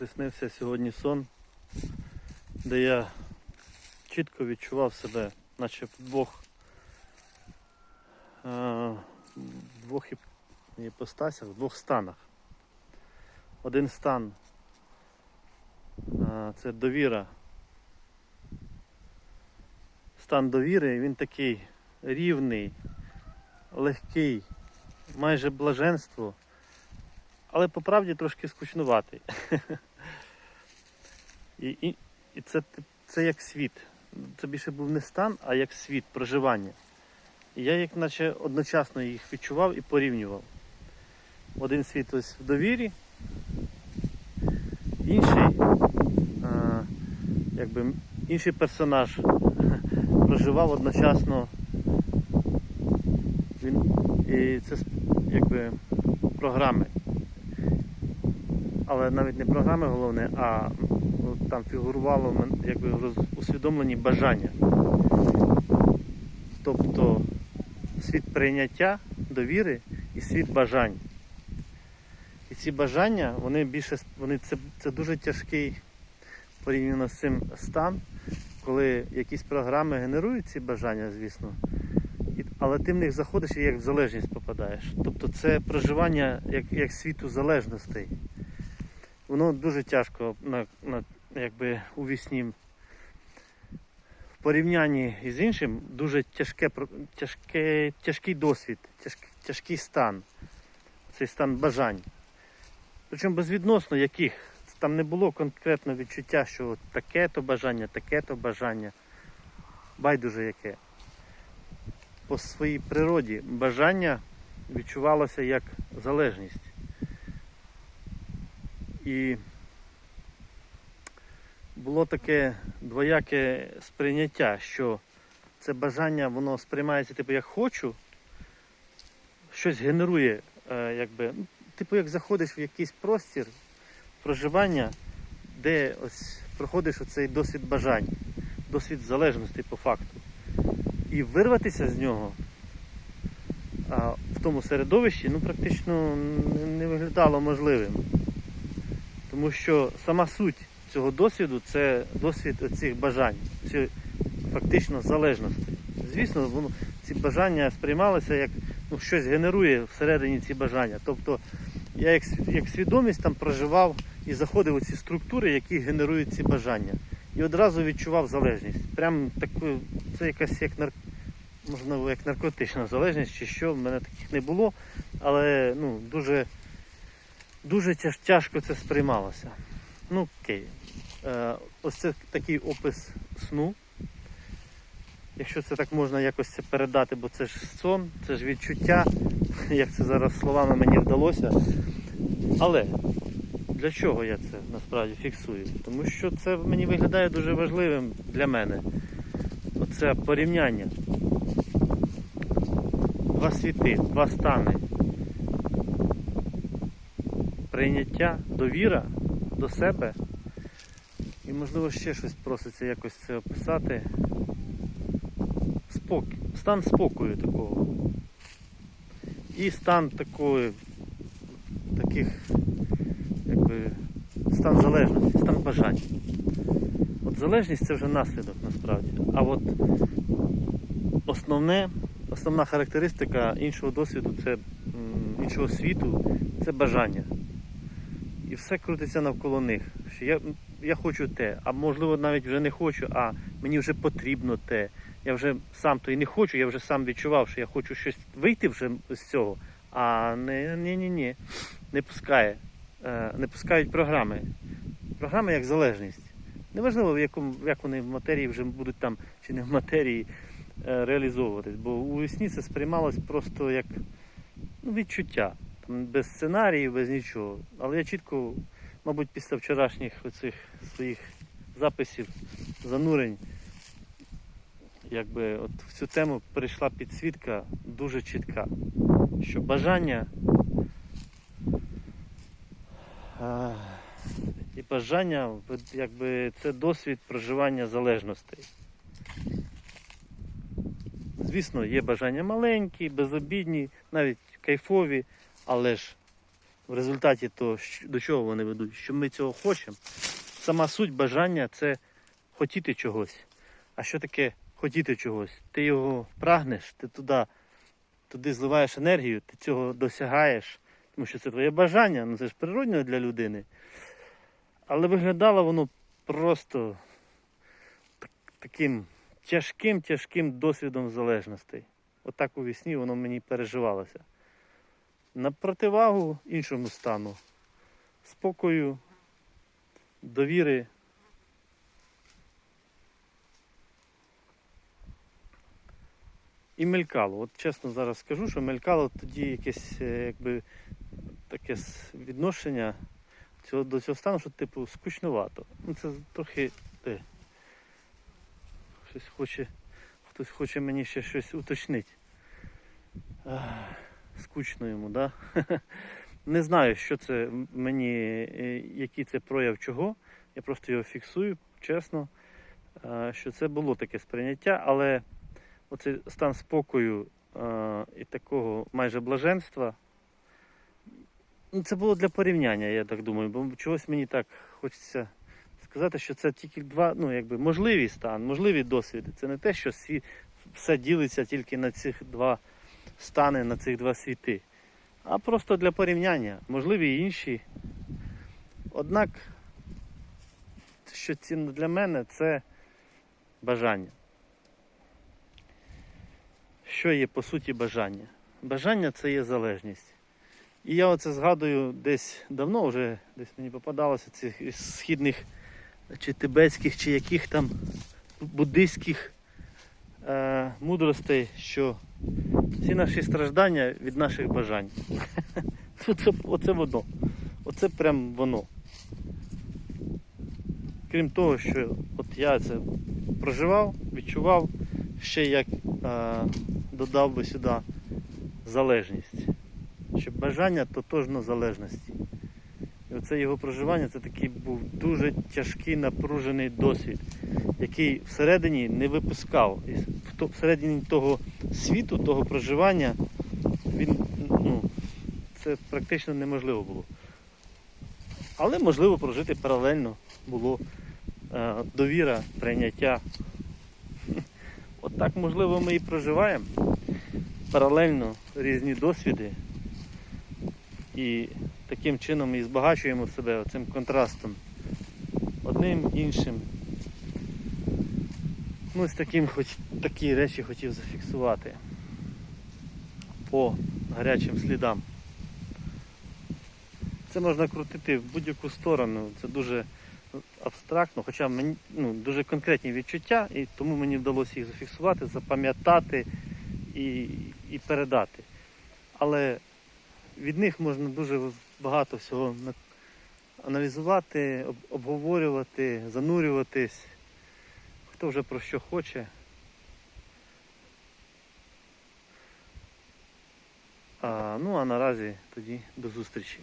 приснився сьогодні сон, де я чітко відчував себе, наче в двох, е, в двох іпостасях, в двох станах. Один стан е, це довіра. Стан довіри, він такий рівний, легкий, майже блаженство, але по правді трошки скучнуватий. І, і, і це, це як світ. Це більше був не стан, а як світ проживання. І я як наче одночасно їх відчував і порівнював. Один світ ось в довірі, інший, а, якби, інший персонаж проживав одночасно. Він, і це якби програми. Але навіть не програми головне, а ну, там фігурувало якби усвідомлені бажання. Тобто світ прийняття, довіри і світ бажань. І ці бажання, вони більше вони це, це дуже тяжкий порівняно з цим стан, коли якісь програми генерують ці бажання, звісно. Але ти в них заходиш і як в залежність попадаєш. Тобто це проживання як, як світу залежностей. Воно дуже тяжко на, на, якби, у вісні. В порівнянні з іншим дуже тяжке, тяжке, тяжкий досвід, тяжкий, тяжкий стан. Цей стан бажань. Причому безвідносно яких. Там не було конкретно відчуття, що таке-то бажання, таке-то бажання. Байдуже яке. По своїй природі бажання відчувалося як залежність. І було таке двояке сприйняття, що це бажання, воно сприймається типу як хочу, щось генерує, е, якби, ну, типу як заходиш в якийсь простір проживання, де ось проходиш оцей досвід бажань, досвід залежності по факту. І вирватися з нього а, в тому середовищі ну, практично не- виглядало можливим. Тому що сама суть цього досвіду це досвід цих бажань, ці фактично залежності. Звісно, воно, ці бажання сприймалися як ну, щось генерує всередині ці бажання. Тобто я як, як свідомість там проживав і заходив у ці структури, які генерують ці бажання. І одразу відчував залежність. Прям таку, це якась як нар... можливо, як наркотична залежність чи що, в мене таких не було, але ну, дуже дуже тяж, тяжко це сприймалося. Ну, окей. Е, ось це такий опис сну. Якщо це так можна якось це передати, бо це ж сон, це ж відчуття, як це зараз словами мені вдалося. Але для чого я це насправді фіксую? Тому що це мені виглядає дуже важливим для мене. Оце порівняння. Два світи, два стани прийняття, довіра до себе. І можливо ще щось проситься якось це описати. Спокій, стан спокою такого. І стан такої, таких, якби, стан залежності, стан бажань. От залежність це вже наслідок насправді. А от основне, основна характеристика іншого досвіду, це іншого світу, це бажання. І все крутиться навколо них. Що я, я хочу те, а можливо навіть вже не хочу, а мені вже потрібно те. Я вже сам то і не хочу, я вже сам відчував, що я хочу щось вийти вже з цього. А не, ні, ні, ні, не пускає. Е, Не пускають програми. Програми як залежність. Неважливо, в якому, як вони в матерії вже будуть там чи не в матерії е, реалізовуватись. Бо у вісні це сприймалось просто як ну, відчуття. Без сценаріїв, без нічого. Але я чітко, мабуть, після вчорашніх оцих своїх записів, занурень, якби от в цю тему прийшла підсвітка дуже чітка, що бажання і бажання якби це досвід проживання залежностей. Звісно, є бажання маленькі, безобідні, навіть кайфові, але ж в результаті то, до чого вони ведуть, що ми цього хочемо. Сама суть бажання це хотіти чогось. А що таке хотіти чогось? Ти його прагнеш, ти туди, туди зливаєш енергію, ти цього досягаєш, тому що це твоє бажання, ну це ж природньо для людини. Але виглядало воно просто так- таким тяжким, тяжким досвідом залежностей. Отак у вісні воно мені переживалося. На противагу іншому стану, спокою, довіри. І мелькало. От чесно зараз скажу, що мелькало тоді якесь е, якби таке відношення цього, до цього стану, що типу скучновато. Ну це трохи де. Щось хоче, хтось хоче мені ще щось уточнити. Скучно йому, да? Не знаю, що це мені, е, який це прояв чого. Я просто його фіксую, чесно, е, що це було таке сприйняття, але оцей стан спокою е, і такого майже блаженства. Ну, це було для порівняння, я так думаю, бо чогось мені так хочеться сказати, що це тільки два, ну якби можливий стан, можливі досвіди. Це не те, що сві- все ділиться тільки на цих два стани, на цих два світи, а просто для порівняння, можливі і інші. Однак, що цінно для мене, це бажання. Що є по суті бажання? Бажання це є залежність. І я оце згадую десь давно вже, десь мені попадалося цих східних чи тибетських, чи яких там буддийських е, мудростей, що всі наші страждання від наших бажань. Оце, оце воно. Оце прям воно. Крім того, що от я це проживав, відчував, ще як е, додав би сюди залежність. Що бажання тотожно залежності. І оце його проживання це такий був дуже тяжкий напружений досвід, який всередині не випускав. І всередині того світу, того проживання, він, ну, це практично неможливо було. Але можливо прожити паралельно було е, довіра, прийняття. От можливо, ми і проживаємо паралельно різні досвіди. І таким чином і збагачуємо себе цим контрастом. Одним іншим. Ну, з таким хоч такі речі хотів зафіксувати по гарячим слідам. Це можна крутити в будь-яку сторону. Це дуже абстрактно, хоча мені ну, дуже конкретні відчуття, і тому мені вдалося їх зафіксувати, запам'ятати і, і передати. Але від них можна дуже багато всього аналізувати, обговорювати, занурюватись. Хто вже про що хоче. А, ну а наразі тоді до зустрічі.